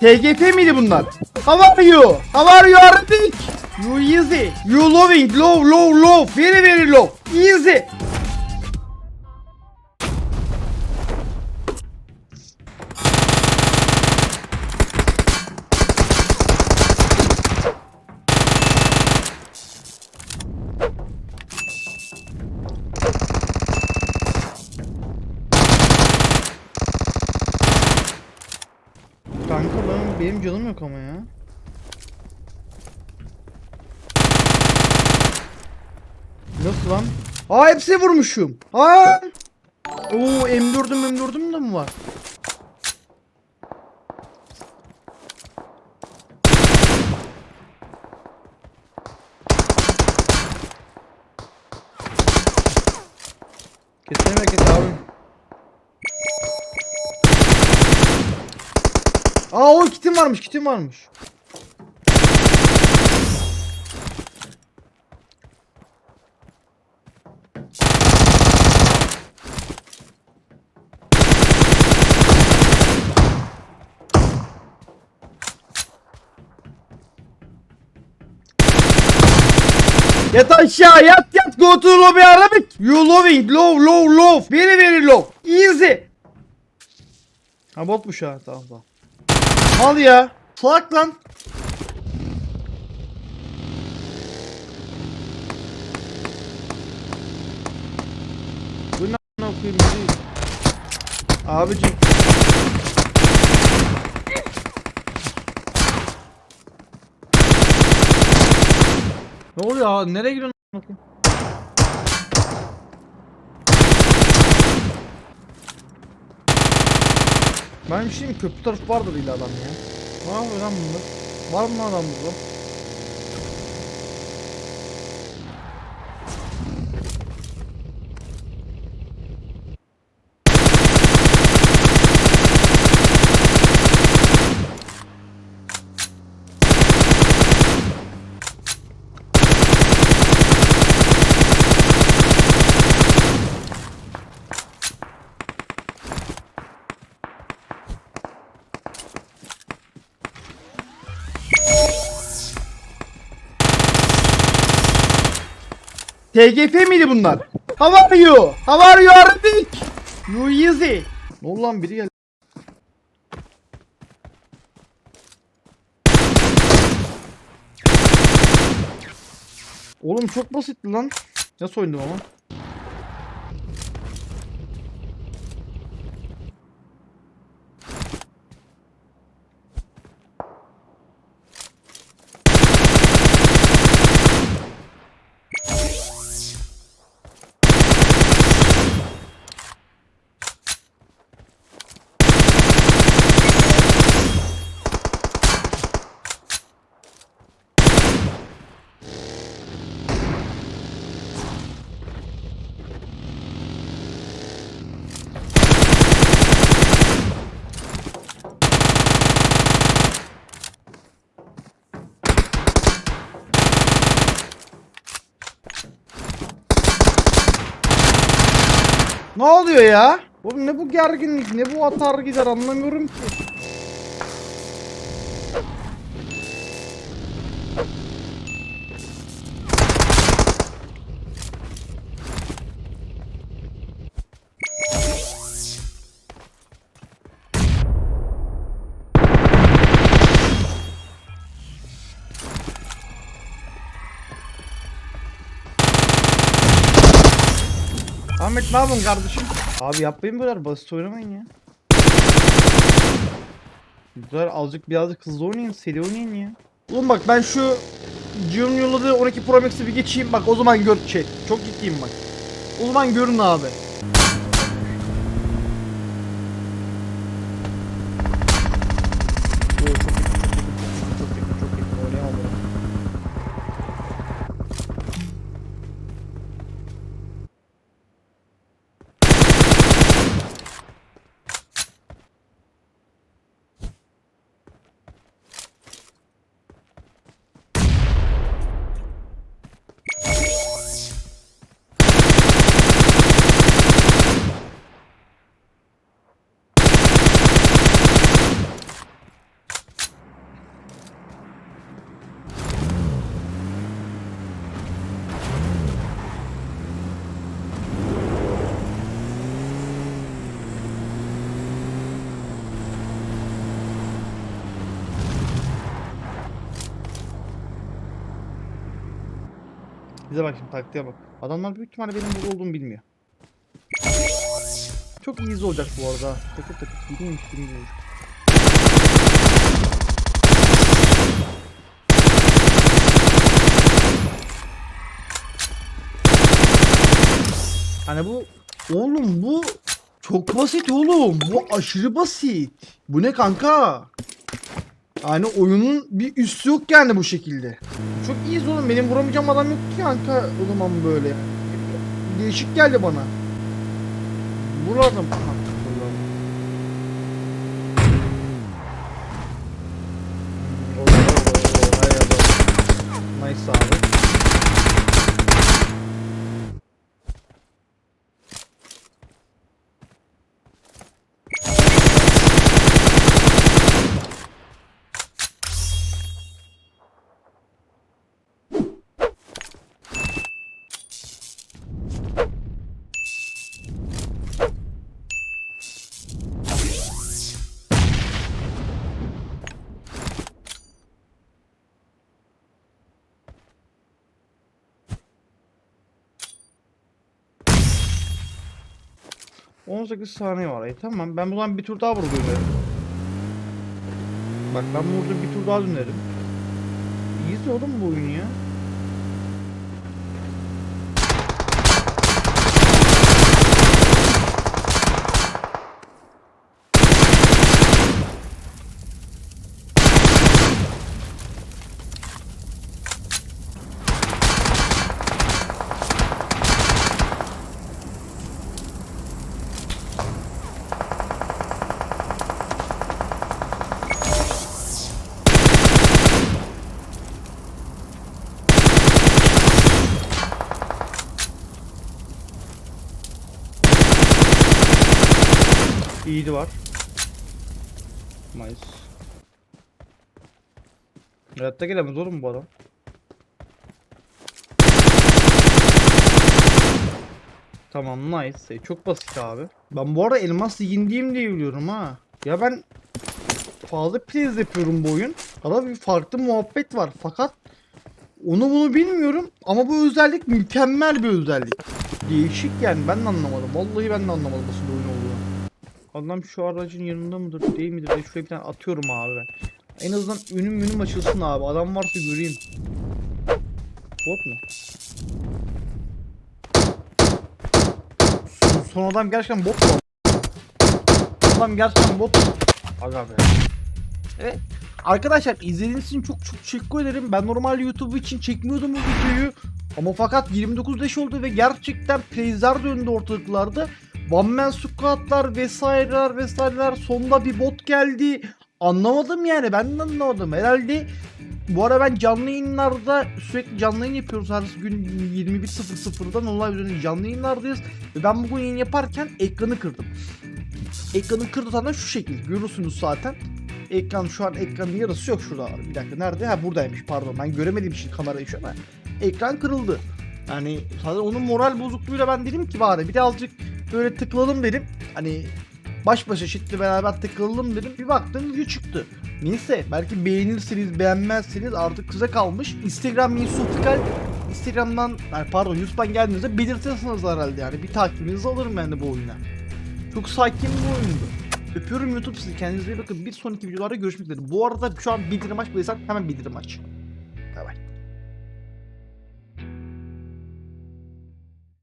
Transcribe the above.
TGF miydi bunlar? How are you? How are you Arabic? You easy. You loving. Low, low, low. Very, very low. Easy. Kanka benim, benim canım yok ama ya. Nasıl lan? Aa hepsi vurmuşum. Aa. Oo M4'üm M4'üm de mi var? Kesene bereket abi. Aa o kitim varmış kitim varmış. Yat aşağı yat yat go to lobby Arabic. You loving low low low very very low. Easy. Ha botmuş ha tamam tamam. Al ya. Salak lan. Bu ne a**ına koyayım bizi? Abicim. Ne oluyor? Nereye gidiyorsun? Ben bir şey diyeyim, köprü tarafı vardır illa adam ya. Ne yapıyor lan bunlar? Var mı adam burada? TGF miydi bunlar? How are you? How are you Arabic? You easy. Ne oldu lan biri geldi. Oğlum çok basitti lan. Ne soyundum ama. Ne oluyor ya? Oğlum ne bu gerginlik, ne bu atar gider anlamıyorum ki. Ahmet ne yapıyorsun kardeşim? Abi yapmayın böyle basit oynamayın ya. Güzel azıcık birazcık hızlı oynayın seri oynayın ya. Oğlum bak ben şu Cihan'ın yolladığı 12 Pro Max'i bir geçeyim bak o zaman gör şey. Çok ciddiyim bak. O zaman görün abi. Bize bak şimdi taktiğe bak. Adamlar büyük ihtimalle benim burada olduğumu bilmiyor. Çok easy olacak bu arada. Takır takır. Bilmiyorum bilmiyorum. Hani bu oğlum bu çok basit oğlum. Bu aşırı basit. Bu ne kanka? Yani oyunun bir üstü yok yani bu şekilde. Çok iyiyiz oğlum. Benim vuramayacağım adam yok ki kanka o zaman böyle. Değişik geldi bana. Vur adam. Aha, ...18 saniye var. E tamam ben buradan bir tur daha vuruyorum. Bak ben burada bir tur daha dönerim. İyiyiz oğlum bu oyun ya. İyiydi var. Nice. Hayatta gelemez oğlum bu adam. Tamam nice. E, Çok basit abi. Ben bu arada elmas ligindeyim diye biliyorum ha. Ya ben fazla plays yapıyorum bu oyun. Arada bir farklı muhabbet var. Fakat onu bunu bilmiyorum ama bu özellik mükemmel bir özellik. Değişik yani ben de anlamadım. Vallahi ben de anlamadım nasıl bir oyun olduğunu. Adam şu aracın yanında mıdır değil midir? Ben şuraya bir tane atıyorum abi ben. En azından önüm önüm açılsın abi. Adam varsa göreyim. Bot mu? Son, son adam gerçekten bot mu? Adam gerçekten bot mu? Aga be. Evet. Arkadaşlar izlediğiniz için çok çok teşekkür ederim. Ben normal YouTube için çekmiyordum bu videoyu. Ama fakat 29 yaş oldu ve gerçekten playsler döndü ortalıklarda. One man squatlar vesaireler vesaireler sonunda bir bot geldi. Anlamadım yani ben de anlamadım. Herhalde bu ara ben canlı yayınlarda sürekli canlı yayın yapıyoruz her gün 21.00'dan olay üzerine canlı yayınlardayız. Ve ben bugün yayın yaparken ekranı kırdım. Ekranı kırdı da şu şekil görürsünüz zaten. Ekran şu an ekranın yarısı yok şurada. Bir dakika nerede? Ha buradaymış pardon ben göremedim şimdi kamerayı şu an. Ekran kırıldı. Yani zaten onun moral bozukluğuyla ben dedim ki bari bir de azıcık böyle tıklalım dedim. Hani baş başa şitle beraber tıklalım dedim. Bir baktım video çıktı. Neyse belki beğenirsiniz beğenmezseniz artık size kalmış. Instagram Yusuftikal Instagram'dan pardon YouTube'dan geldiğinizde belirtirsiniz herhalde yani. Bir takibinizi alırım ben de bu oyuna. Çok sakin bir oyundu. Öpüyorum YouTube sizi. Kendinize iyi bakın. Bir sonraki videolarda görüşmek üzere. Bu arada şu an bildirim açmadıysan hemen bildirim aç.